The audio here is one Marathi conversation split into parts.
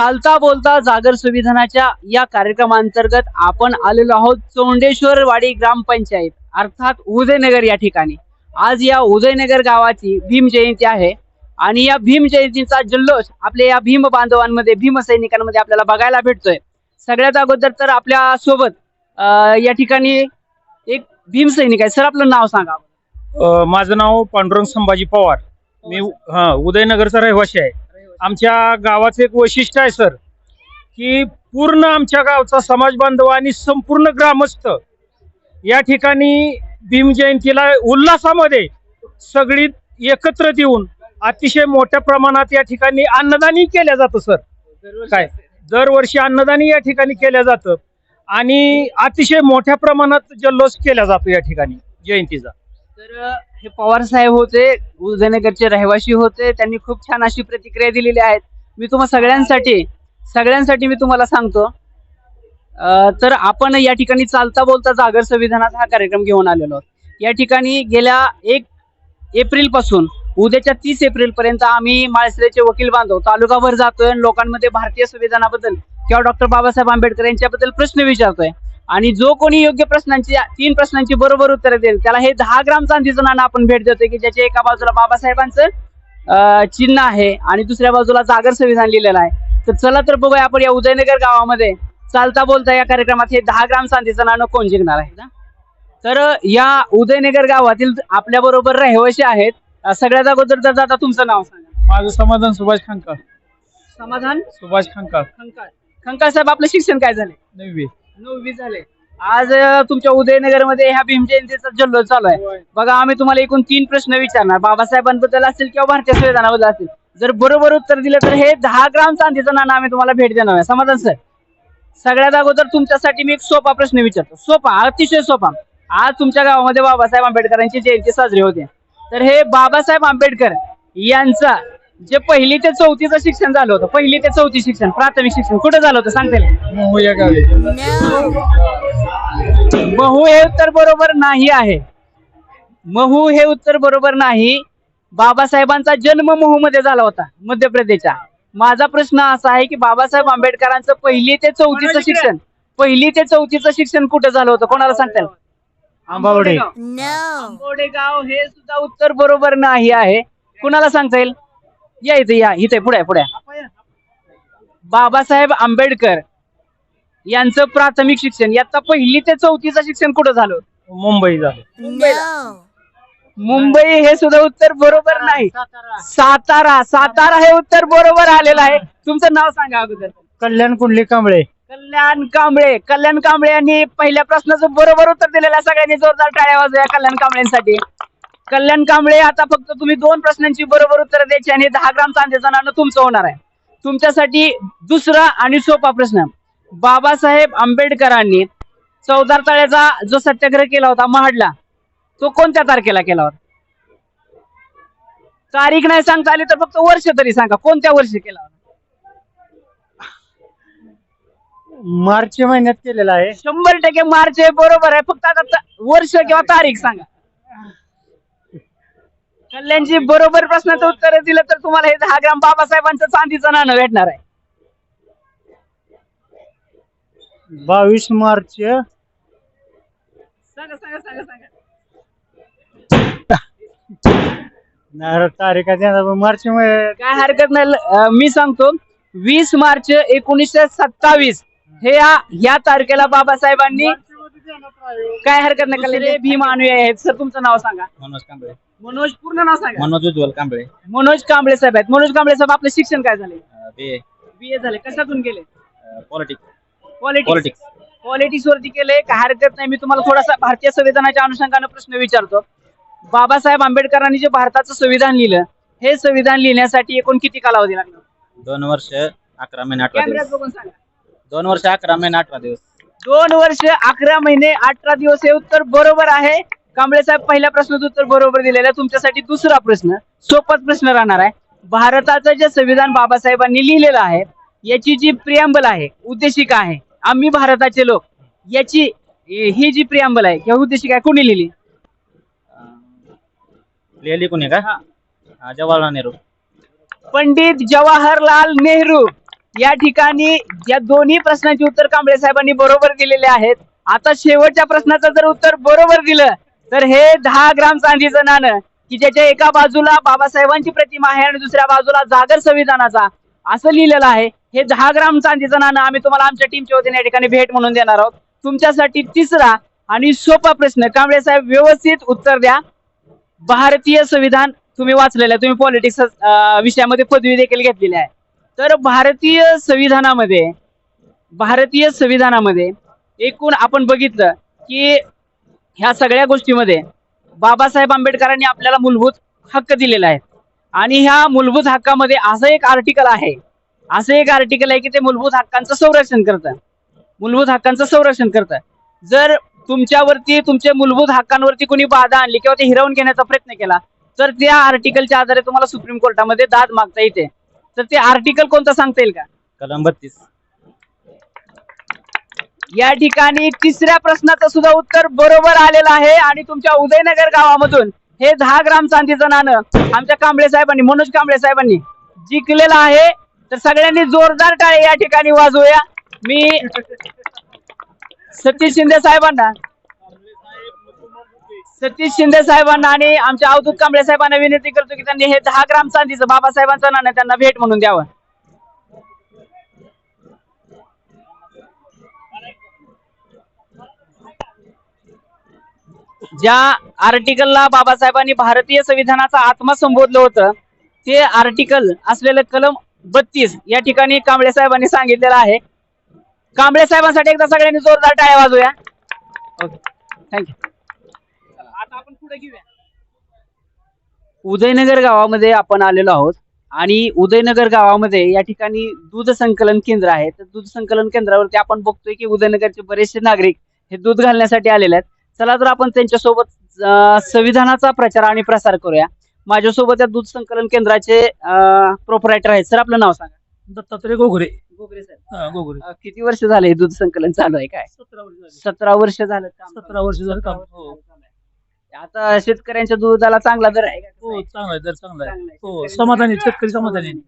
चालता बोलता जागर संविधानाच्या या कार्यक्रमांतर्गत आपण आलेलो आहोत चोंडेश्वरवाडी ग्रामपंचायत अर्थात उदयनगर या ठिकाणी. आज या उदयनगर गावाची भीम जयंती आहे आणि या भीम जयंतीचा जल्लोष आपल्या या भीम बांधवांमध्ये भीम सैनिकांमध्ये आपल्याला बघायला भेटतोय. सगळ्यात अगोदर तर आपल्यासोबत या ठिकाणी एक भीम सैनिक आहे. सर आपलं नाव सांगा. माझं नाव पांडुरंग संभाजी पवार. मी हा उदयनगरचा रहिवासी आहे. आमच्या गावाचं एक वैशिष्ट्य आहे सर की पूर्ण आमच्या गावचा समाज बांधव आणि संपूर्ण ग्रामस्थ या ठिकाणी भीम जयंतीला उल्हासामध्ये सगळी एकत्रित येऊन अतिशय मोठ्या प्रमाणात या ठिकाणी अन्नदानही केलं जातं सर. काय? दरवर्षी अन्नदानही या ठिकाणी केलं जातं आणि अतिशय मोठ्या प्रमाणात जल्लोष केला जातो या ठिकाणी जयंतीचा. तर हे पवार साहेब होते उदयनगरचे रहिवासी होते त्यांनी खूप छान अशी प्रतिक्रिया दिलेली आहेत. मी तुम्हाला सगळ्यांसाठी सगळ्यांसाठी मी तुम्हाला सांगतो तर आपण या ठिकाणी चालता बोलता जागर संविधानाचा हा कार्यक्रम घेऊन आलेलो या ठिकाणी गेल्या एक एप्रिलपासून उद्याच्या तीस एप्रिल पर्यंत आम्ही माळसरेचे वकील बांधव तालुकाभर जातोय आणि लोकांमध्ये भारतीय संविधानाबद्दल किंवा डॉक्टर बाबासाहेब आंबेडकर यांच्याबद्दल प्रश्न विचारतोय. आणि जो कोणी योग्य प्रश्नांची तीन प्रश्नांची बरोबर उत्तर देईल त्याला हे दहा ग्राम चांदीचं नाणं आपण भेट देतोय की ज्याच्या एका बाजूला बाबासाहेबांचं चिन्ह आहे आणि दुसऱ्या बाजूला जागर संविधान लिहिलेलं आहे. तर चला तर बघूया आपण या उदयनगर गावामध्ये चालता बोलता या कार्यक्रमात हे दहा ग्राम चांदीचं नाणं कोण जिंकणार आहे? ना? तर या उदयनगर गावातील आपल्या बरोबर रहिवासी आहेत. सगळ्यात अगोदर तर आता तुमचं नाव सांगा. माझं समाधान सुभाष खांका समाधान? सुभाष खांका खंकाळ. खंकाळ साहेब आपलं शिक्षण काय झाले नववी. नववी झाले. आज तुमच्या उदयनगरमध्ये ह्या भीम जयंतीचा जल्लोष चालू आहे. बघा आम्ही तुम्हाला एकूण तीन प्रश्न विचारणार. बाबासाहेबांबद्दल असतील किंवा भारतीय संविधानाबद्दल असतील जर बरोबर उत्तर दिलं तर हे दहा ग्राम चांदीचं नाणं आम्ही तुम्हाला भेट देणार आहे. समाधान सर. सगळ्यात अगोदर तुमच्यासाठी मी एक सोपा प्रश्न विचारतो. सोपा अतिशय सोपा. आज तुमच्या गावामध्ये बाबासाहेब आंबेडकरांची जयंती साजरी होते. तर हे बाबासाहेब आंबेडकर यांचा जे पहिली ते चौथीचं शिक्षण झालं होतं पहिली ते चौथी शिक्षण प्राथमिक शिक्षण कुठं झालं होतं सांगता येईल मोहू या गावी. महू हे उत्तर बरोबर नाही आहे. महू हे उत्तर बरोबर नाही. बाबासाहेबांचा जन्म महू मध्ये झाला होता मध्य प्रदेशच्या. माझा प्रश्न असा आहे की बाबासाहेब आंबेडकरांचं पहिली ते चौथीचं शिक्षण पहिली ते चौथीचं शिक्षण कुठं झालं होतं? कोणाला सांगता येईल आंबावडे आंबवडे गाव हे सुद्धा उत्तर बरोबर नाही आहे. कुणाला सांगता येईल? या इथे या इथे पुढे पुढे. बाबासाहेब आंबेडकर यांचं प्राथमिक शिक्षण याचा पहिली ते चौथीचं शिक्षण कुठं झालं? मुंबई झालं. मुंबई हे सुद्धा उत्तर बरोबर नाही. सातारा. सातारा हे उत्तर बरोबर आलेलं आहे. तुमचं नाव सांगा अगोदर. कल्याण कुंडली कांबळे. कल्याण कांबळे. कल्याण कांबळे यांनी पहिल्या प्रश्नाचं बरोबर उत्तर दिलेलं आहे. सगळ्यांनी जोरदार टाळ्या वाजूया कल्याण कांबळेंसाठी. कल्याण कांबळे आता फक्त तुम्ही दोन प्रश्नांची बरोबर उत्तर द्यायची आणि दहा ग्राम चांदीचं नाणं तुमचं होणार आहे. तुमच्यासाठी दुसरा आणि सोपा प्रश्न. बाबासाहेब आंबेडकरांनी चौदार तळ्याचा जो सत्याग्रह केला होता महाडला तो कोणत्या तारखेला केला होता? तारीख नाही सांगता आली तर फक्त वर्ष तरी सांगा कोणत्या वर्षी केला होता? मार्च महिन्यात केलेला आहे. शंभर टक्के मार्च हे बरोबर आहे फक्त आता वर्ष किंवा तारीख सांगा. कल्याणची बरोबर प्रश्नाचं उत्तर दिलं तर तुम्हाला हे दहा ग्राम बाबासाहेबांचं चांदीचं नाणं भेटणार आहे. बावीस मार्च. सांगा सांगा सांगा सांगा. तारीख मार्च मध्ये काय हरकत नाही. अं, मी सांगतो वीस मार्च एकोणीसशे सत्तावीस. हे या या तारखेला बाबासाहेबांनी काय हरकत नाही कल्याण भीम अनुयायी आहेत. सर तुमचं नाव सांगा. मनोज कांबळे. मनोज पूर्ण नाव सांगा. मनोज उज्ज्वल कांबळे. मनोज कांबळे साहेब आहेत. मनोज कांबळे साहेब आपलं शिक्षण काय झाले बी ए बी ए झाले कशातून गेले पॉलिटिक्स पॉलिटिक्स पॉलिटिक्स पॉलिटिक्स वरती केले काय हरकत नाही. मी तुम्हाला थोडासा भारतीय संविधानाच्या अनुषंगाने प्रश्न विचारतो. बाबासाहेब आंबेडकरांनी जे भारताचं संविधान लिहिलं हे संविधान लिहिण्यासाठी एकूण किती कालावधी लागला? दोन वर्ष अकरा महिने अठरा कॅमेऱ्यात दिवस. बघून सांगा. दोन वर्ष अकरा महिने अठरा दिवस. दोन वर्ष अकरा महिने अठरा दिवस हे उत्तर बरोबर आहे. कांबळे साहेब पहिल्या प्रश्नाचं उत्तर बरोबर दिलेलं आहे तुमच्यासाठी दुसरा प्रश्न. सोपाच प्रश्न राहणार आहे. भारताचं जे संविधान बाबासाहेबांनी लिहिलेलं आहे याची जी प्रियांबल आहे उद्देशिका आहे आम्ही भारताचे लोक याची ही जी प्रियांबल आहे किंवा उद्देशिका आहे कोणी लिहिली? लिहिली कोणी का? हा. हा, जवाहरलाल नेहरू. पंडित जवाहरलाल नेहरू या ठिकाणी या दोन्ही प्रश्नांची उत्तर कांबळे साहेबांनी बरोबर दिलेले आहेत. आता शेवटच्या प्रश्नाचं जर उत्तर बरोबर दिलं तर हे दहा ग्राम चांदीचं नाणं की ज्याच्या एका बाजूला बाबासाहेबांची प्रतिमा आहे आणि दुसऱ्या बाजूला जागर संविधानाचा असं लिहिलेलं आहे. हे दहा ग्राम चांदीचं नाणं आम्ही तुम्हाला आमच्या टीमच्या वतीने या ठिकाणी भेट म्हणून देणार आहोत. तुमच्यासाठी तिसरा आणि सोपा प्रश्न कांबळे साहेब व्यवस्थित उत्तर द्या. भारतीय संविधान तुम्ही वाचलेलं आहे तुम्ही पॉलिटिक्स विषयामध्ये पदवी देखील घेतलेली आहे. तर भारतीय संविधानामध्ये भारतीय संविधानामध्ये एकूण आपण बघितलं की ह्या सगळ्या गोष्टीमध्ये बाबासाहेब आंबेडकरांनी आपल्याला मूलभूत हक्क दिलेला आहे आणि ह्या मूलभूत हक्कामध्ये असं एक आर्टिकल आहे. असं एक आर्टिकल आहे की ते मूलभूत हक्कांचं संरक्षण करतं. मूलभूत हक्कांचं संरक्षण करतं. जर तुमच्यावरती तुमच्या मूलभूत हक्कांवरती कोणी बाधा आणली किंवा ते हिरावून घेण्याचा प्रयत्न केला तर त्या आर्टिकलच्या आधारे तुम्हाला सुप्रीम कोर्टामध्ये दाद मागता येते. तर ते आर्टिकल कोणतं सांगता येईल का? कलम बत्तीस. या ठिकाणी तिसऱ्या प्रश्नाचं सुद्धा उत्तर बरोबर आलेलं आहे आणि तुमच्या उदयनगर गावामधून हे दहा ग्राम चांदीचं नाणं आमच्या कांबळे साहेबांनी मनोज कांबळे साहेबांनी जिंकलेलं आहे. तर सगळ्यांनी जोरदार टाळे या ठिकाणी वाजवूया. मी सतीश शिंदे साहेबांना सतीश शिंदे साहेबांना आणि आमच्या अवधूत कांबळे साहेबांना विनंती करतो की त्यांनी हे दहा ग्राम चांदीचं बाबासाहेबांचं नाणं त्यांना भेट म्हणून द्यावं. ज्या आर्टिकलला बाबासाहेबांनी भारतीय संविधानाचा आत्मा संबोधलं होतं ते आर्टिकल असलेलं कलम बत्तीस या ठिकाणी कांबळे साहेबांनी सांगितलेलं आहे. कांबळे साहेबांसाठी एकदा सगळ्यांनी जोरदार टाळ्या वाजूया ओके थँक्यू आता आपण पुढे घेऊया. उदयनगर गावामध्ये आपण आलेलो आहोत आणि उदयनगर गावामध्ये या ठिकाणी दूध संकलन केंद्र आहे. तर दूध संकलन केंद्रावरती आपण बघतोय की उदयनगरचे बरेचसे नागरिक हे दूध घालण्यासाठी आलेले आहेत. चला तर आपण त्यांच्यासोबत संविधानाचा प्रचार आणि प्रसार करूया. माझ्यासोबत या दूध संकलन केंद्राचे प्रोपरायटर आहेत. सर आपलं नाव सांगा. दत्तात्रय गोगरे. गोगरे सर. हा, गोगरे. अं, किती वर्ष झाले दूध संकलन चालू आहे काय? सतरा वर्ष झाली. सतरा वर्ष झालं काम सतरा वर्ष झालं काम हो. आता शेतकऱ्यांच्या दुधाला चांगला दर आहे का? हो चांगला आहे दर चांगला आहे. चांगला आहे. हो शेतकरी- समाधानी शेतकरी समाधानी आहे.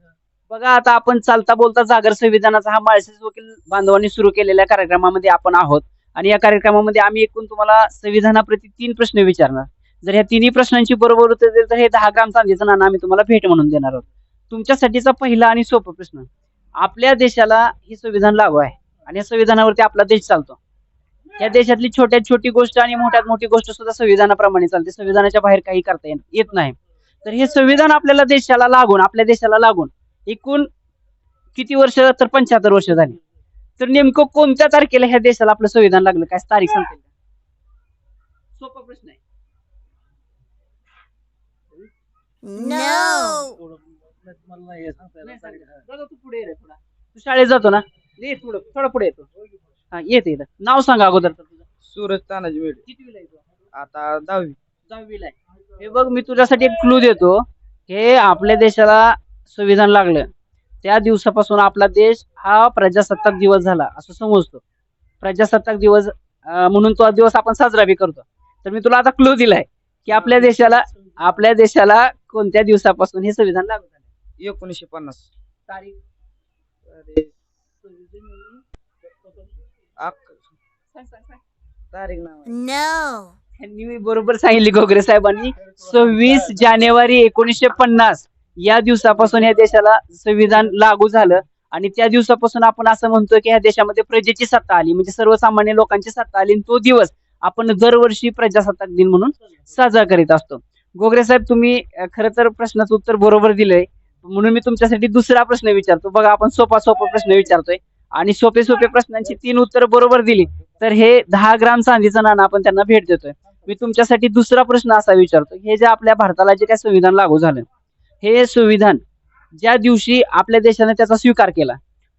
बघा आता आपण चालता बोलता जागर संविधानाचा हा माळशेज वकील बांधवांनी सुरू केलेल्या कार्यक्रमामध्ये आपण आहोत. आणि या कार्यक्रमामध्ये आम्ही एकूण तुम्हाला संविधानाप्रती तीन प्रश्न विचारणार. जर ह्या तिन्ही प्रश्नांची बरोबर उत्तर दिली तर हे दहा ग्राम चांदीचं नाणं आम्ही तुम्हाला भेट म्हणून देणार आहोत. तुमच्यासाठीचा पहिला आणि सोपा प्रश्न आपल्या देशाला हे संविधान लागू आहे आणि या संविधानावरती आपला देश चालतो. या देशातली छोट्यात छोटी गोष्ट आणि मोठ्यात मोठी गोष्ट सुद्धा संविधानाप्रमाणे चालते. संविधानाच्या बाहेर काही करता येत- येत नाही. तर हे संविधान आपल्याला देशाला लागून आपल्या देशाला लागून एकूण किती वर्ष? तर पंच्याहत्तर वर्ष झाली. तर नेमकं कोणत्या तारखेला ह्या देशाला आपलं संविधान लागलं? काय तारीख सांगते सोपा प्रश्न आहे. मला हे सांगता. नाही. दादा तू पुढे ये रे थोडा. तू शाळेत जातो ना? ये थोडं थोडं पुढे येतो. हा येत येत नाव सांगा अगोदर. तर तुझं सूरज तानाजी वेळ कितवीला आहे तू? आता दहावी. दहावीला आहे. हे बघ मी तुझ्यासाठी एक क्लू देतो. हे आपल्या देशाला संविधान लागलं. त्या दिवसापासून आपला देश हा प्रजासत्ताक दिवस झाला असं समजतो. प्रजासत्ताक दिवस म्हणून तो दिवस आपण साजरा बी करतो. तर मी तुला आता क्लू दिलाय की आपल्या देशाला आपल्या देशाला कोणत्या दिवसापासून हे संविधान लागू झालं? एकोणीसशे पन्नास. तारीख. मी बरोबर सांगितली गोगरे साहेबांनी. सव्वीस जानेवारी एकोणीसशे पन्नास. या दिवसापासून या देशाला संविधान लागू झालं आणि त्या दिवसापासून आपण असं म्हणतो की या देशामध्ये प्रजेची सत्ता आली. म्हणजे सर्वसामान्य लोकांची सत्ता आली आणि तो दिवस आपण दरवर्षी प्रजासत्ताक दिन म्हणून साजरा करीत असतो. गोगरे साहेब तुम्ही खरं तर प्रश्नाचं उत्तर बरोबर दिलंय. म्हणून मी तुमच्यासाठी दुसरा प्रश्न विचारतो. बघा आपण सोपा सोपा प्रश्न विचारतोय. आणि सोपे सोपे प्रश्नांची तीन उत्तर बरोबर दिली. तर हे दहा ग्राम चांदीचं नाणं आपण त्यांना भेट देतोय. मी तुमच्यासाठी दुसरा प्रश्न असा विचारतो. हे जे आपल्या भारताला जे काय संविधान लागू झालं हे संविधान ज्या दिवशी आपल्या देशाने त्याचा स्वीकार केला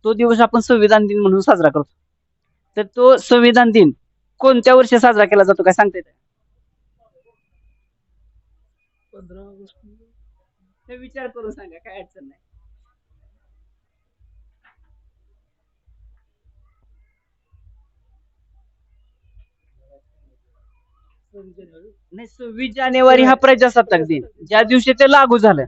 तो दिवस आपण संविधान दिन म्हणून साजरा करतो. तर तो संविधान दिन कोणत्या वर्षी साजरा केला जातो काय सांगता येतं पंधरा ऑगस्ट. हे विचार करून सांगा काय अडचण नाही. सव्वीस जानेवारी. नाही सव्वीस जानेवारी हा प्रजासत्ताक दिन. ज्या दिवशी ते लागू झालं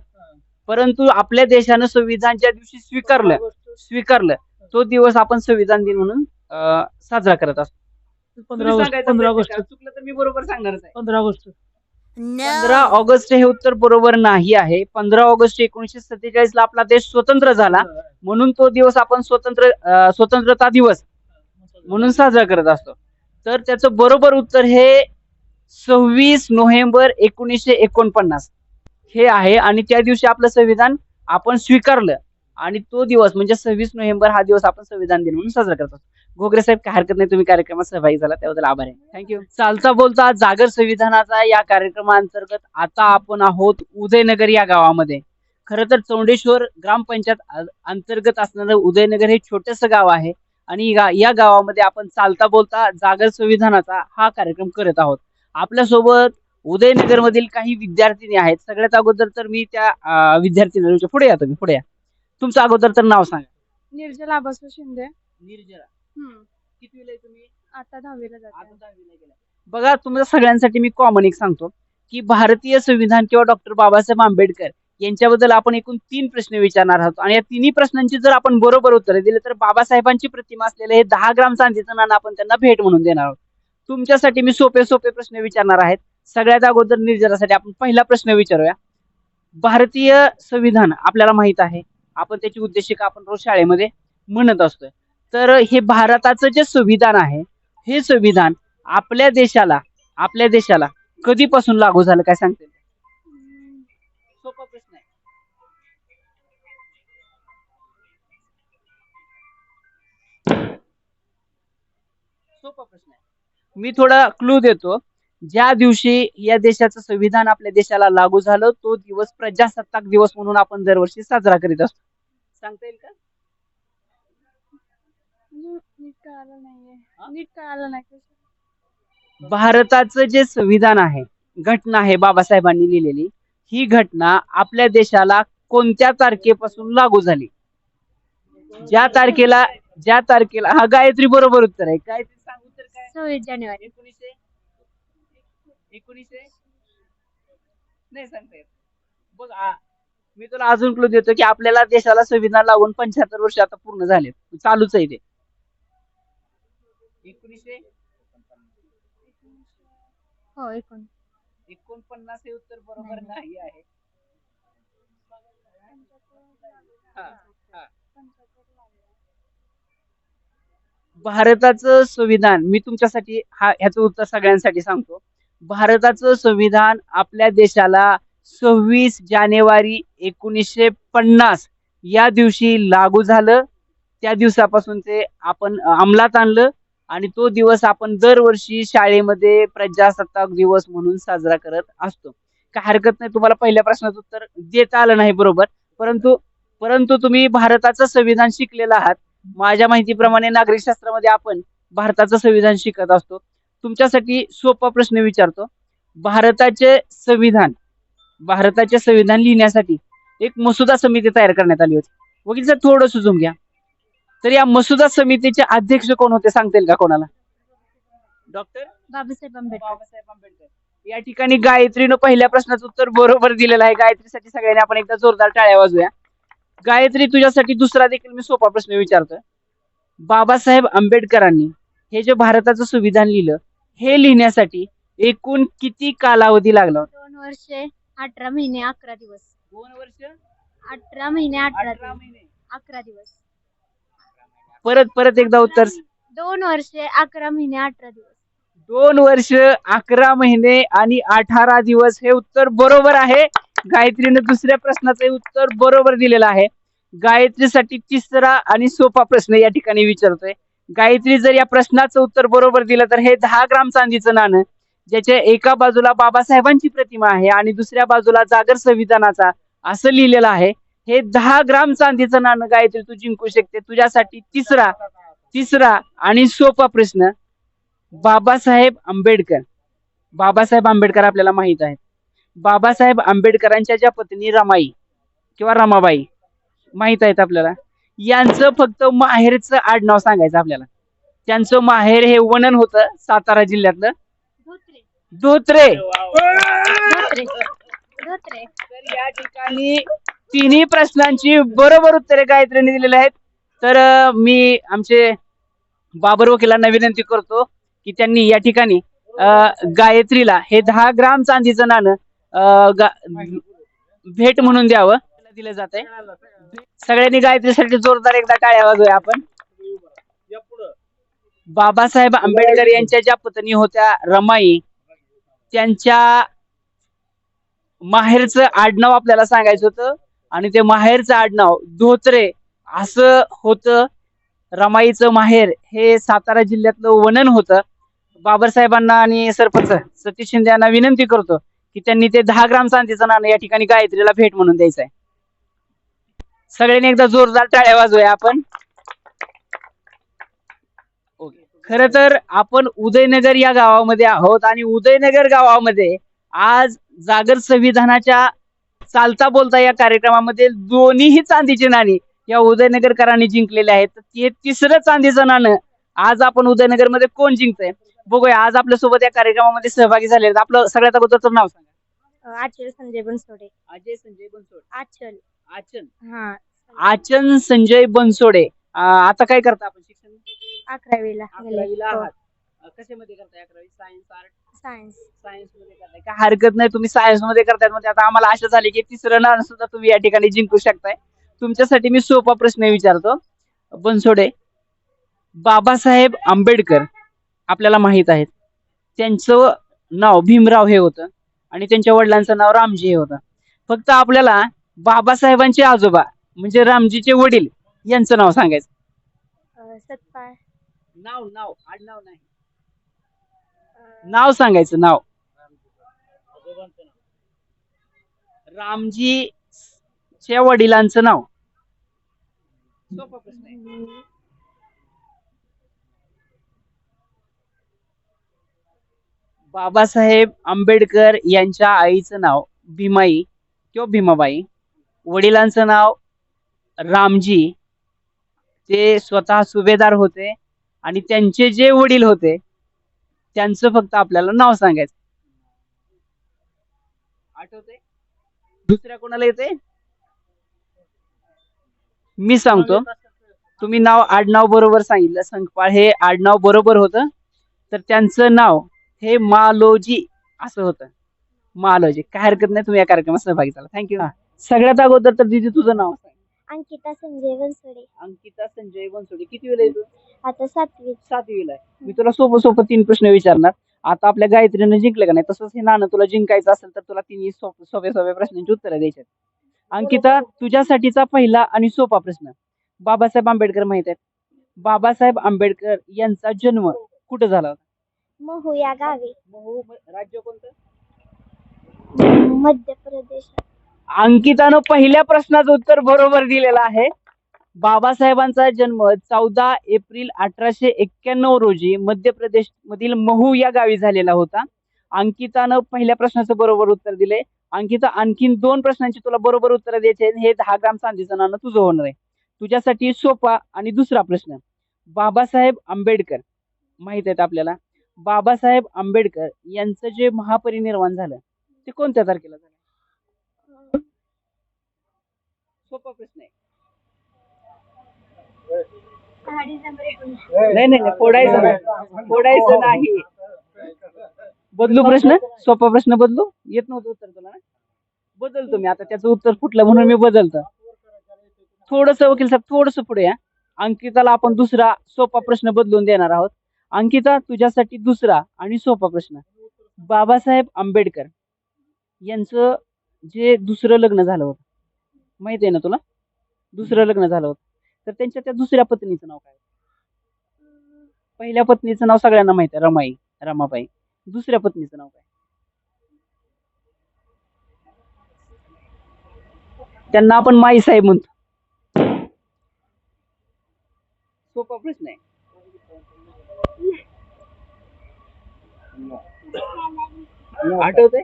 परंतु आपल्या देशानं संविधान ज्या दिवशी स्वीकारलं स्वीकारलं. तो दिवस आपण संविधान दिन म्हणून साजरा करत असतो. पंधरा ऑगस्ट पंधरा ऑगस्ट. करा. चुकलं तर मी बरोबर सांगणारच आहे. पंधरा ऑगस्ट. पंधरा ऑगस्ट हे उत्तर बरोबर नाही आहे. पंधरा ऑगस्ट एकोणीशे सत्तेचाळीस ला आपला देश स्वतंत्र झाला. म्हणून तो दिवस आपण स्वतंत्र स्वतंत्रता दिवस म्हणून साजरा करत असतो. तर त्याचं बरोबर उत्तर हे सव्वीस नोव्हेंबर एकोणीसशे एकोणपन्नास. हे आहे आणि त्या दिवशी आपलं संविधान आपण स्वीकारलं. आणि तो दिवस म्हणजे सव्वीस नोव्हेंबर हा दिवस आपण संविधान दिन म्हणून साजरा करतो घोगरे साहेब काय हरकत नाही तुम्ही कार्यक्रमात सहभागी झाला त्याबद्दल आभार आहे. थँक्यू चालता बोलता जागर संविधानाचा या कार्यक्रमाअंतर्गत आता आपण आहोत उदयनगर या गावामध्ये. खरं तर चौंडेश्वर ग्रामपंचायत अ- अंतर्गत असणारं उदयनगर हे छोटंसं गाव आहे. आणि या गावामध्ये आपण चालता बोलता जागर संविधानाचा हा कार्यक्रम करत आहोत. आपल्यासोबत उदयनगर मधील काही विद्यार्थिनी आहेत सगळ्यात अगोदर तर मी त्या विद्यार्थिनी पुढे या तुम्ही पुढे या. तुमचं अगोदर तर नाव सांगा. निर्जला बसू शिंदे. हम्म. कितवीला तुम्ही? आता दहावीला जाते. आता दहावीला गेलाय. बघा तुम्हाला सगळ्यांसाठी मी कॉमन एक सांगतो की भारतीय संविधान किंवा डॉक्टर बाबासाहेब आंबेडकर यांच्याबद्दल आपण एकूण तीन प्रश्न विचारणार आहोत. आणि या तिन्ही प्रश्नांची जर आपण बरोबर उत्तरे दिली तर बाबासाहेबांची प्रतिमा असलेलं हे दहा ग्राम चांदीचं नाणं आपण त्यांना भेट म्हणून देणार आहोत. तुमच्यासाठी मी सोपे सोपे प्रश्न विचारणार आहेत. सगळ्यात अगोदर निर्जरासाठी आपण पहिला प्रश्न विचारूया. भारतीय संविधान आपल्याला माहीत आहे. आपण त्याची उद्देशिका आपण रोज शाळेमध्ये म्हणत असतोय. तर हे भारताचं जे संविधान आहे हे संविधान आपल्या देशाला आपल्या देशाला कधीपासून लागू झालं काय सांगते? सोपा प्रश्न आहे. सोपा प्रश्न आहे. मी थोडा क्लू देतो. ज्या दिवशी या देशाचं संविधान आपल्या देशाला लागू झालं तो दिवस प्रजासत्ताक दिवस म्हणून आपण दरवर्षी साजरा करीत असतो. सांगता येईल का? भारताचं जे संविधान आहे घटना आहे बाबासाहेबांनी लिहिलेली ही घटना आपल्या देशाला कोणत्या तारखेपासून लागू झाली? ज्या तारखेला ज्या तारखेला हा गायत्री बरोबर उत्तर आहे. गायत्री सांग उत्तर काय? सव्वीस जानेवारी. एकोणीसशे एकोणीसशे नाही सांगता येत बघ आ- मी तुला अजून क्लू देतो की आपल्याला देशाला संविधान लागून पंच्याहत्तर वर्ष आता पूर्ण झाले चालूच आहे ते. एकोणीसशे हो एकूण एकोणपन्नास हे उत्तर बरोबर नाही. आहे. भारताचं संविधान मी तुमच्यासाठी हा ह्याचं उत्तर सगळ्यांसाठी सांगतो. भारताचं संविधान आपल्या देशाला सव्वीस जानेवारी एकोणीसशे पन्नास या दिवशी लागू झालं. त्या दिवसापासून ते आपण अंमलात आणलं आणि तो दिवस आपण दरवर्षी शाळेमध्ये प्रजासत्ताक दिवस म्हणून साजरा करत असतो. काय हरकत नाही तुम्हाला पहिल्या प्रश्नाचं उत्तर देता आलं नाही बरोबर? परंतु परंतु तुम्ही भारताचं संविधान शिकलेलं आहात. माझ्या माहितीप्रमाणे नागरिक शास्त्रामध्ये आपण भारताचं संविधान शिकत असतो. तुमच्यासाठी सोपा प्रश्न विचारतो. भारताचे संविधान भारताचे संविधान लिहिण्यासाठी एक मसुदा समिती तयार करण्यात आली होती. वकील सर थोडं सुचून घ्या. तर या मसुदा समितीचे अध्यक्ष कोण होते सांगता येईल का कोणाला? डॉक्टर बाबासाहेब आंबेडकर. बाबासाहेब आंबेडकर. या ठिकाणी गायत्रीनं पहिल्या प्रश्नाचं उत्तर बरोबर दिलेलं आहे. गायत्रीसाठी सगळ्यांनी आपण एकदा जोरदार टाळ्या वाजूया गायत्री तुझ्यासाठी दुसरा देखील मी सोपा प्रश्न विचारतोय. बाबासाहेब आंबेडकरांनी हे जे भारताचं संविधान लिहिलं हे लिहिण्यासाठी एकूण किती कालावधी लागला होता? दोन वर्षे अठरा महिने अकरा दिवस. दोन वर्ष? अठरा महिने अठरा अठरा दिवस. महिने. अकरा दिवस. परत परत एकदा उत्तर. दोन वर्षे अकरा महिने अठरा दिवस. दोन वर्ष अकरा महिने आणि अठरा दिवस हे उत्तर बरोबर आहे. गायत्रीने दुसऱ्या प्रश्नाचं उत्तर बरोबर दिलेलं आहे. गायत्रीसाठी तिसरा आणि सोपा प्रश्न या ठिकाणी विचारतोय. गायत्री जर या प्रश्नाचं उत्तर बरोबर दिलं तर हे दहा ग्राम चांदीचं नाणं ज्याच्या एका बाजूला बाबासाहेबांची प्रतिमा आहे आणि दुसऱ्या बाजूला जागर संविधानाचा असं लिहिलेलं आहे. हे दहा ग्राम चांदीचं नाणं गायत्री तू जिंकू शकते. तुझ्यासाठी तिसरा तिसरा आणि सोपा प्रश्न बाबासाहेब आंबेडकर. बाबासाहेब आंबेडकर आपल्याला माहीत आहेत. बाबासाहेब आंबेडकरांच्या ज्या पत्नी रमाई किंवा रमाबाई माहीत आहेत आपल्याला? यांचं फक्त माहेरचं आडनाव सांगायचं आपल्याला. त्यांचं माहेर हे वणन होतं सातारा जिल्ह्यातलं. धोत्रे. धोत्रे. धोत्रे. धोत्रे. तर या ठिकाणी तिन्ही प्रश्नांची बरोबर उत्तरे गायत्रीने दिलेली आहेत. तर मी आमचे बाबर वकिलांना विनंती करतो की त्यांनी या ठिकाणी अ, गायत्रीला हे दहा ग्राम चांदीचं नाणं भेट म्हणून द्यावं. दिलं जात आहे सगळ्यांनी गायत्रीसाठी जोरदार एकदा टाळ्या वाजूया आपण. बाबासाहेब आंबेडकर यांच्या ज्या पत्नी होत्या रमाई त्यांच्या माहेरचं आडनाव आपल्याला सांगायचं होतं. आणि ते माहेरचं आडनाव धोत्रे असं होतं. रमाईचं माहेर हे सातारा जिल्ह्यातलं वनन होतं. बाबासाहेबांना आणि सरपंच सतीश शिंदे यांना विनंती करतो की त्यांनी ते दहा ग्राम चांदीचं नाणं या ठिकाणी गायत्रीला भेट म्हणून द्यायचं आहे सगळ्यांनी एकदा जोरदार टाळ्या वाजूया आपण. खर तर आपण उदयनगर या गावामध्ये आहोत आणि उदयनगर गावामध्ये आज जागर संविधानाच्या चालता बोलता या कार्यक्रमामध्ये दोन्हीही चांदीची नाणी या उदयनगरकरांनी जिंकलेले आहेत. तर ते तिसरं चांदीचं नाणं आज आपण उदयनगरमध्ये कोण जिंकतंय? बघूया आज आपल्यासोबत या कार्यक्रमामध्ये सहभागी झाले आपलं सगळ्यात अगोदरचं नाव सांगा. आचल संजय बनसोडे. अजय संजय बनसोडे. आचल. आचन. हा. आचन संजय बनसोडे. अं, आता काय करता आपण शिक्षण? अकरावीला. अकरावीला आहात. अं, कशामध्ये करताय अकरावी? सायन्स आर्ट सायन्स सायन्समध्ये करताय. काय हरकत नाही तुम्ही सायन्समध्ये करताय. म्हणजे आता आम्हाला आशा झाली की तिसरं नाणं सुद्धा तुम्ही या ठिकाणी जिंकू शकताय. तुमच्यासाठी मी सोपा प्रश्न विचारतो. बनसोडे बाबासाहेब आंबेडकर आपल्याला माहीत आहेत. त्यांचं नाव भीमराव हे होतं. आणि त्यांच्या वडिलांचं नाव रामजी हे होतं. फक्त आपल्याला बाबासाहेबांचे आजोबा म्हणजे रामजीचे वडील यांचं नाव सांगायचं. सतपाळ. नाव नाव आडनाव नाही. नाव सांगायचं नाव. रामजी च्या वडिलांचं नाव. सोपा प्रश्न आहे. बाबासाहेब आंबेडकर यांच्या आईचं नाव भीमाई किंवा भीमाबाई. वडिलांचं नाव रामजी. ते स्वतः सुभेदार होते आणि त्यांचे जे वडील होते त्यांचं फक्त आपल्याला नाव सांगायचं. आठवते दुसऱ्या कोणाला येते मी सांगतो. तुम्ही नाव आडनाव बरोबर सांगितलं. संकपाळ हे आडनाव बरोबर होतं. तर त्यांचं नाव हे मालोजी असं होतं. मालोजी. काय हरकत नाही तुम्ही या कार्यक्रमात सहभागी झाला. थँक्यू सगळ्यात अगोदर तर दिदी तुझं नाव सांग. अंकिता संजय बनसोडे. अंकिता संजय बनसोडे. किती वेळा येतो आता सातवी. सातवीला आहे. मी तुला सोपं सोपं तीन प्रश्न विचारणार. आता आपल्या गायत्रीनं जिंकलं का नाही? तसंच हे नाणं तुला जिंकायचं असेल तर तुला तिन्ही सोप- सोप्या सोप्या प्रश्नांची उत्तरं द्यायची. अंकिता तुझ्यासाठीचा पहिला आणि सोपा प्रश्न. बाबासाहेब आंबेडकर माहीत आहेत. बाबासाहेब आंबेडकर यांचा जन्म कुठं झाला होता? महू या गावी. महू राज्य कोणतं? मध्य प्रदेश अंकितानं पहिल्या प्रश्नाचं उत्तर बरोबर दिलेलं आहे. बाबासाहेबांचा जन्म चौदा एप्रिल अठराशे एक्क्याण्णव रोजी मध्य प्रदेश मधील महू या गावी झालेला होता. अंकितानं पहिल्या प्रश्नाचं बरोबर उत्तर दिले अंकिता आणखीन दोन प्रश्नांची तुला बरोबर उत्तर द्यायचे हे दहा ग्राम चांदीचं नाणं तुझं होणार आहे. तुझ्यासाठी सोपा आणि दुसरा प्रश्न. बाबासाहेब आंबेडकर. माहीत आहेत आपल्याला. बाबासाहेब आंबेडकर यांचं जे महापरिनिर्वाण झालं ते कोणत्या तारखेला झालं? सोपा प्रश्न आहे. नाही नाही नाही, फोडायचं नाही. फोडायचं नाही. बदलू प्रश्न? सोपा प्रश्न बदलू? येत नव्हतं उत्तर तुला ना? बदलतो मी. आता त्याचं उत्तर फुटलं म्हणून मी बदलतो. थोडस वकील साहेब थोडस पुढे या. अंकिताला आपण दुसरा सोपा प्रश्न बदलून देणार आहोत. अंकिता तुझ्यासाठी दुसरा आणि सोपा प्रश्न. बाबासाहेब आंबेडकर यांचं जे दुसरं लग्न झालं होतं माहीत आहे ना तुला? दुसरं लग्न झालं होतं. तर त्यांच्या त्या दुसऱ्या पत्नीचं नाव काय? पहिल्या पत्नीचं नाव सगळ्यांना माहीत आहे रमाई रमाबाई. दुसऱ्या पत्नीचं नाव काय? त्यांना आपण माई साहेब म्हणतो. सोपा प्रश्न आहे. आठवतंय?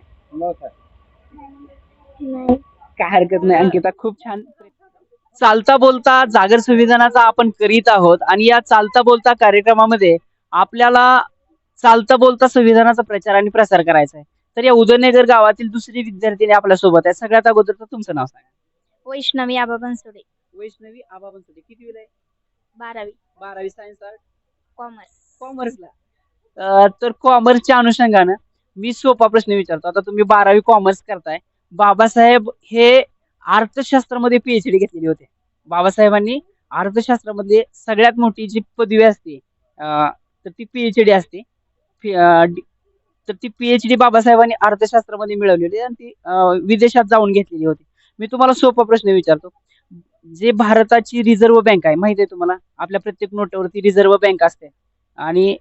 नाही. काय हरकत नाही अंकिता. खूप छान. चालता बोलता जागर संविधानाचा आपण करीत आहोत आणि या चालता बोलता कार्यक्रमामध्ये आपल्याला चालता बोलता संविधानाचा प्रचार आणि प्रसार करायचा आहे. तर या उदयनगर गावातील दुसरी विद्यार्थिनी आपल्यासोबत आहे. सगळ्यात अगोदर तर तुमचं नाव सांगा. वैष्णवी आबा बनसोडे. वैष्णवी आबा बनसोडे. किती आहे बारावी. बारावी सायन्स आर्ट? कॉमर्स. कॉमर्सला. तर कॉमर्सच्या अनुषंगानं मी सोपा प्रश्न विचारतो. आता तुम्ही बारावी कॉमर्स करताय. बाबासाहेब हे अर्थशास्त्रामध्ये पीएचडी घेतलेली होते. बाबासाहेबांनी अर्थशास्त्रामध्ये सगळ्यात मोठी जी पदवी असते तर ती पीएचडी असते. डी- तर ती पीएचडी बाबासाहेबांनी अर्थशास्त्रामध्ये मिळवलेली आणि ती विदेशात जाऊन घेतलेली होती. मी तुम्हाला सोपा प्रश्न विचारतो. जे भारताची रिझर्व्ह बँक आहे माहिती आहे तुम्हाला? आपल्या प्रत्येक नोटावरती रिझर्व्ह बँक असते. आणि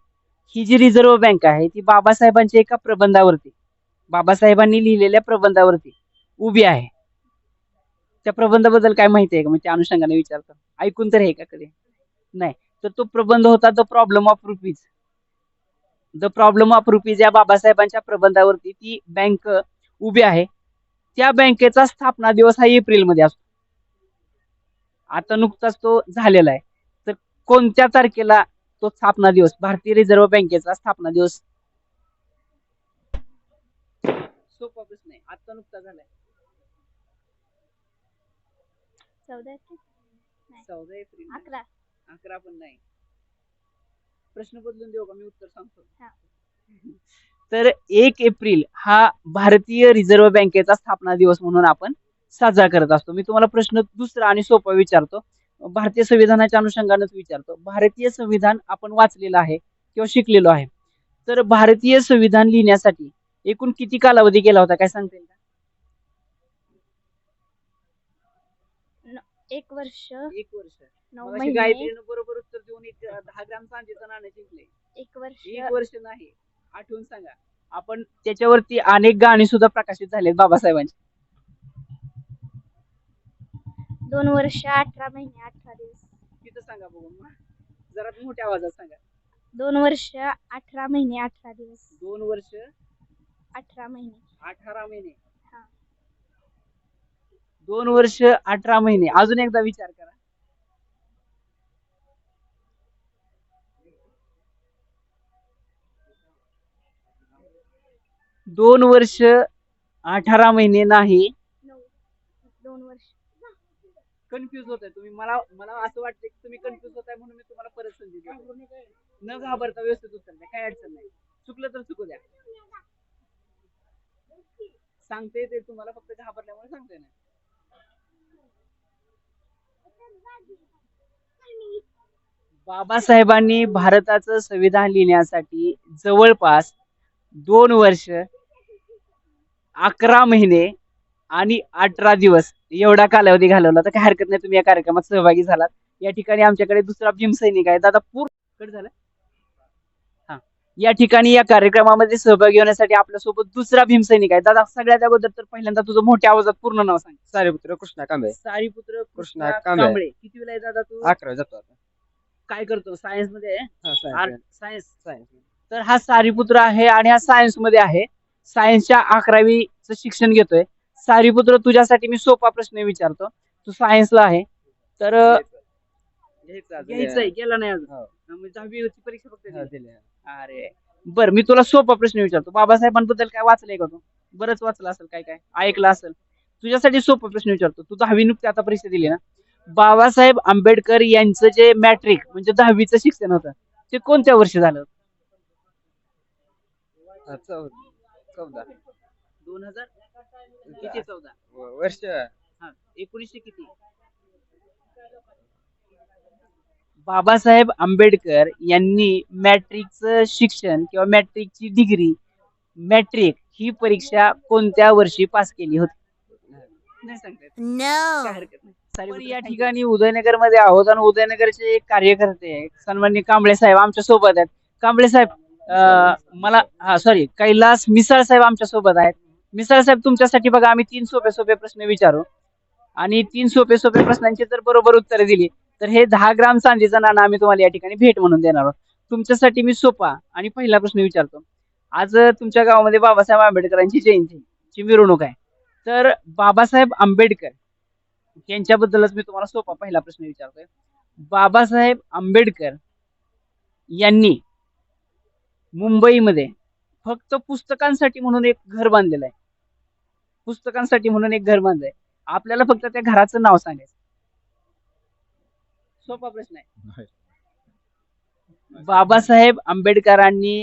ही जी रिझर्व्ह बँक आहे ती बाबासाहेबांच्या एका प्रबंधावरती बाबासाहेबांनी लिहिलेल्या प्रबंधावरती. उभी आहे. त्या प्रबंधाबद्दल काय माहिती आहे का? म्हणजे अनुषंगाने विचारतो. ऐकून तर हे का कधी? नाही. तर तो प्रबंध होता the problem of rupees the problem of rupees या बाबासाहेबांच्या प्रबंधावरती ती बँक उभी आहे. त्या बँकेचा स्थापना दिवस हा एप्रिलमध्ये असतो. आता नुकताच तो झालेला आहे. तर कोणत्या तारखेला तो स्थापना दिवस? भारतीय रिझर्व्ह बँकेचा स्थापना दिवस. सोपा प्रश्न आहे. आता नुकता झालाय. चौदा एप्रिल चौदा एप्रिल नाही. अकरा. अकरा पण नाही. प्रश्न बदलून देऊ का? मी उत्तर सांगतो. तर एक एप्रिल हा भारतीय रिझर्व्ह बँकेचा स्थापना दिवस म्हणून आपण साजरा करत असतो. मी तुम्हाला प्रश्न दुसरा आणि सोपा विचारतो. भारतीय संविधानाच्या अनुषंगानेच विचारतो. भारतीय संविधान आपण वाचलेलं आहे किंवा शिकलेलो आहे. तर भारतीय संविधान लिहिण्यासाठी एकूण किती कालावधी गेला होता? काय सांगता येईल का? एक वर्ष. एक वर्ष. नऊ मगाशी महिने. गायत्रीनं बरोबर उत्तर देऊन एक दहा ग्राम चांदीचं नाणं जिंकले. एक वर्ष. एक वर्ष नाही. आठवून सांगा. आपण त्याच्यावरती अनेक गाणी सुद्धा प्रकाशित झालेत बाबासाहेबांची. दोन वर्ष अठरा महिने अठरा दिवस. तिथं सांगा बघू मग. जरा मोठ्या आवाजात सांगा. दोन वर्ष अठरा महिने अठरा दिवस. दोन वर्ष. अठरा महिने. अठरा महिने. दोन वर्ष अठरा महिने. अजून एकदा विचार करा. दोन वर्ष अठरा महिने नाही. दोन वर्ष. कन्फ्युज होत आहे तुम्ही. मला मला असं वाटतं की तुम्ही कन्फ्युज होताय म्हणून मी तुम्हाला परत संधी देतो. न घाबरता व्यवस्थित उत्तर द्या. काय अडचण नाही. चुकलं तर चुकू द्या. सांगते ते तुम्हाला फक्त घाबरल्यामुळे सांगते ना बाबासाहेबांनी भारताचं संविधान लिहिण्यासाठी जवळपास दोन वर्ष अकरा महिने आणि अठरा दिवस एवढा कालावधी घालवला. तर काय हरकत नाही तुम्ही या कार्यक्रमात सहभागी झालात. या ठिकाणी आमच्याकडे दुसरा भीमसैनिक आहे. दादा पूर्ण कट झालं. या ठिकाणी या कार्यक्रमामध्ये सहभागी होण्यासाठी आपल्यासोबत दुसरा भीमसैनिक आहे. दादा सगळ्यात अगोदर तर पहिल्यांदा तुझं मोठ्या आवाजात पूर्ण नाव सांग. सारीपुत्र कृष्णा कांबळे. सारीपुत्र कृष्णा कांबळे. किती वेळा आहे दादा तू? अकरा जातो आता. काय करतो? सायन्समध्ये आहे? हा, आर्ट. Science Science. तर हा सारीपुत्र आहे आणि हा सायन्समध्ये आहे. सायन्सच्या अकरावीचं शिक्षण घेतोय. सारीपुत्र तुझ्यासाठी मी सोपा प्रश्न विचारतो. तू सायन्सला आहे. तर घ्यायचं. घ्यायचंय. गेला नाही अजून. हो. म्हणजे दहावीची परीक्षा फक्त हा, दिली. अरे. बर मी तुला सोपा प्रश्न विचारतो. बाबासाहेबांबद्दल काय वाचलंय का तू? बरंच वाचलं असेल काय काय? ऐकलं असेल. तुझ्यासाठी सोपा प्रश्न विचारतो. तू दहावी नुकती आता परीक्षा दिली ना? बाबासाहेब आंबेडकर यांचं जे मॅट्रिक म्हणजे दहावीचं शिक्षण होतं ते कोणत्या वर्षी झालं? चौदा. दोन हजार? किती चौदा? वर्ष. हा एकोणीसशे किती? बाबासाहेब आंबेडकर यांनी मॅट्रिकचं शिक्षण किंवा मॅट्रिकची डिग्री मॅट्रिक ही परीक्षा कोणत्या वर्षी पास केली होती? नाही सांगता येत. काय हरकत नाही. आपण या ठिकाणी उदयनगरमध्ये आहोत आणि उदयनगरचे एक कार्यकर्ते सन्माननीय कांबळे साहेब आमच्यासोबत आहेत. कांबळे साहेब अं, मला हा सॉरी कैलास मिसाळ साहेब आमच्यासोबत आहेत. मिसाळ साहेब तुमच्यासाठी बघा आम्ही तीन सोपे सोपे प्रश्न विचारू. आणि तीन सोपे सोपे प्रश्नांची जर बरोबर उत्तरे दिली. तर हे दहा ग्राम चांदीचं नाणं आम्ही तुम्हाला या ठिकाणी भेट म्हणून देणार आहोत. तुमच्यासाठी मी सोपा आणि पहिला प्रश्न विचारतो. आज तुमच्या गावामध्ये बाबासाहेब आंबेडकरांची जयंतीची मिरवणूक आहे. तर बाबासाहेब आंबेडकर यांच्याबद्दलच मी तुम्हाला सोपा पहिला प्रश्न विचारतोय. बाबासाहेब आंबेडकर यांनी मुंबईमध्ये फक्त पुस्तकांसाठी म्हणून एक घर बांधलेलं आहे. पुस्तकांसाठी म्हणून एक घर बांधलंय. आपल्याला फक्त त्या घराचं नाव सांगायचं सोपा प्रश्न आहे. बाबासाहेब आंबेडकरांनी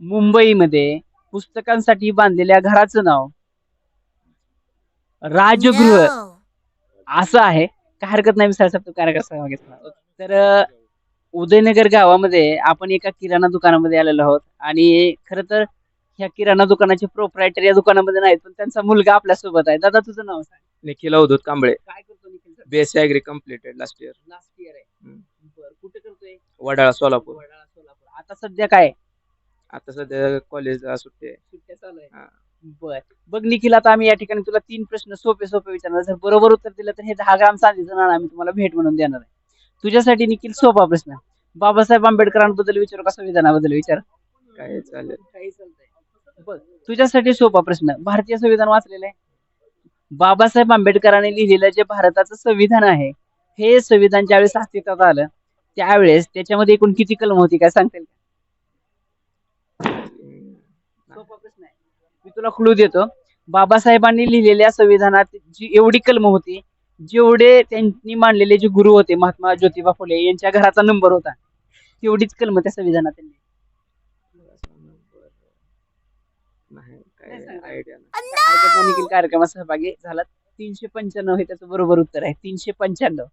मुंबईमध्ये पुस्तकांसाठी बांधलेल्या घराचं नाव राजगृह असं आहे. काय हरकत नाही मी कार्यक्रम तर उदयनगर गावामध्ये आपण एका किराणा दुकानामध्ये आलेलो आहोत. आणि खरं तर ह्या किराणा दुकानाचे प्रोप्रायटर या दुकानामध्ये नाहीत पण त्यांचा मुलगा आपल्यासोबत आहे. दादा तुझं नाव सांग. निखिल अवधूत कांबळे. काय BSc agri completed last year last year आहे. बरं कुठे करतोय? वडाळा सोलापूर. वडाळा, सोलापूर. आता सध्या काय आता सध्या कॉलेज सुट्टी आहे. सुट्ट्या चालू आहे. हा. बर. बघ निखिल आता आम्ही या ठिकाणी तुला तीन प्रश्न सोपे सोपे विचारणार. जर बरोबर उत्तर दिलं तर हे दहा ग्राम चांदीचं नाणं आम्ही तुम्हाला भेट म्हणून देणार आहे. तुझ्यासाठी निखिल सोपा प्रश्न बाबासाहेब आंबेडकरांबद्दल विचारू का? संविधानाबद्दल विचार. काय चालेल. काही चालतंय. बघ तुझ्यासाठी सोपा प्रश्न भारतीय संविधान वाचलेलं आहे. बाबासाहेब आंबेडकरांनी लिहिलेलं जे भारताचं संविधान आहे हे संविधान ज्यावेळेस अस्तित्वात आलं त्यावेळेस त्याच्यामध्ये एकूण किती कलम होती काय सांगता येईल का? मी तुला क्लू देतो बाबासाहेबांनी लिहिलेल्या संविधानात जी एवढी कलम होती जेवढे त्यांनी मांडलेले जे गुरु होते महात्मा ज्योतिबा फुले यांच्या घराचा नंबर होता तेवढीच कलम त्या संविधानात त्यांनी नाही नाही काय सांगता. आयडिया नाही, कार्यक्रमात सहभागी झाला तीनशे पंच्याण्णव हे त्याचं बरोबर उत्तर आहे. तीनशे पंच्याण्णव.